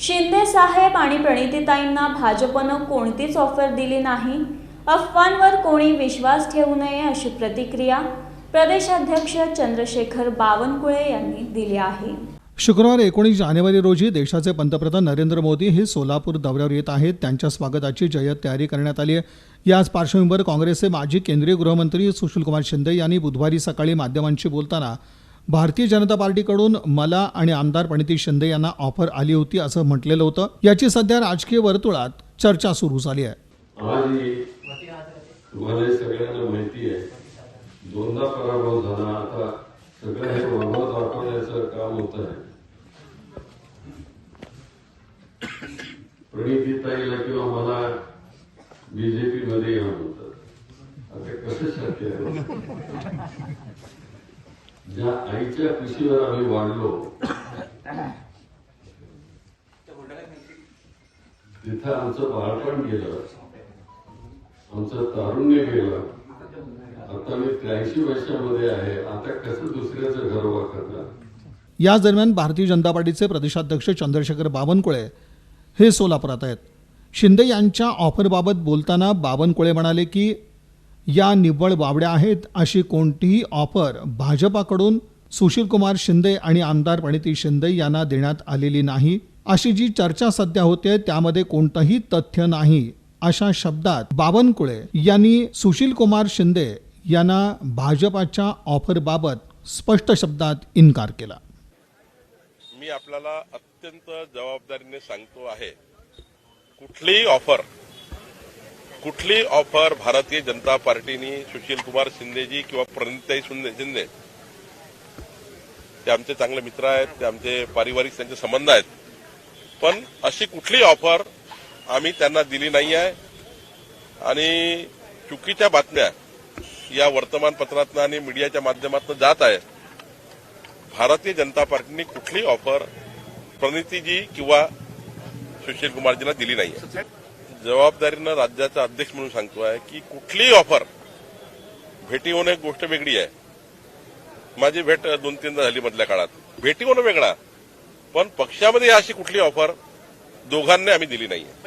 शिंदे साहेब आणि प्रणितीताईंना भाजपनं कोणतीच ऑफर दिली नाही. अफवांवर कोणी विश्वास ठेवू नये अशी प्रतिक्रिया प्रदेशाध्यक्ष चंद्रशेखर बावनकुळे यांनी दिली आहे. शुक्रवार एकोणीस जानेवारी रोजी देशाचे पंतप्रधान नरेंद्र मोदी हे सोलापूर दौऱ्यावर येत आहेत. त्यांच्या स्वागताची जय्यत तयारी करण्यात आली आहे. याच पार्श्वभूमीवर काँग्रेसचे माजी केंद्रीय गृहमंत्री सुशीलकुमार शिंदे यांनी बुधवारी सकाळी माध्यमांशी बोलताना भारतीय जनता पार्टीकडून मला आणि आमदार प्रणिती शिंदे यांना ऑफर आली होती असं म्हटलेलं होतं. याची सध्या राजकीय वर्तुळात चर्चा सुरू झाली आहे. तुम्हाला सगळ्यांना माहिती आहे. दोनदा पराभव झाला. आता सगळं हे वैभव दाखवण्याचं काम होत आहे. प्रणितीताईला किंवा मला बीजेपी मध्ये या म्हणतात आता कसं शक्य आहे? ज्या आईच्या कुशीवर आम्ही वाढलो तिथं आमचं बाळपण गेलं आमचं तारुण्य गेलं. आता मी त्र्याऐंशी वर्षामध्ये आहे आता कसं दुसऱ्याचं घर उभा याच दरम्यान भारतीय जनता पार्टीचे प्रदेशाध्यक्ष चंद्रशेखर बावनकुळे हे सोलापुरात आहेत. शिंदे यांच्या ऑफरबाबत बोलताना बावनकुळे म्हणाले की या निव्वळ बावड्या आहेत अशी कोणतीही ऑफर भाजपाकडून सुशीलकुमार शिंदे आणि आमदार प्रणिती शिंदे यांना देण्यात आलेली नाही. अशी जी चर्चा सध्या होते त्यामध्ये कोणतंही तथ्य नाही अशा शब्दात बावनकुळे यांनी सुशीलकुमार शिंदे यांना भाजपाच्या ऑफरबाबत स्पष्ट शब्दात इन्कार केला. मी आपल्याला अत्यंत जबाबदारीने सांगतो आहे कुठलीही ऑफर कुठली ऑफर भारतीय जनता पार्टीनी सुशील कुमार शिंदेजी किंवा प्रणिताई शिंदे शिंदे? ते आमचे चांगले मित्र आहेत ते आमचे पारिवारिक त्यांचे संबंध आहेत. पण अशी कुठलीही ऑफर आम्ही त्यांना दिली नाही आहे. आणि चुकीच्या बातम्या या वर्तमानपत्रातनं आणि मीडियाच्या माध्यमातून जात आहे. भारतीय जनता पार्टीने कुठली ऑफर प्रणितीजी किंवा सुशील कुमारजीला दिली नाही जबाबदारीनं राज्याचा अध्यक्ष म्हणून सांगतो आहे की कुठलीही ऑफर भेटी होणं एक गोष्ट वेगळी आहे. माझी भेट दोन तीनदा झाली मधल्या काळात. भेटी होणं वेगळा पण पक्षामध्ये अशी कुठली ऑफर दोघांनी आम्ही दिली नाही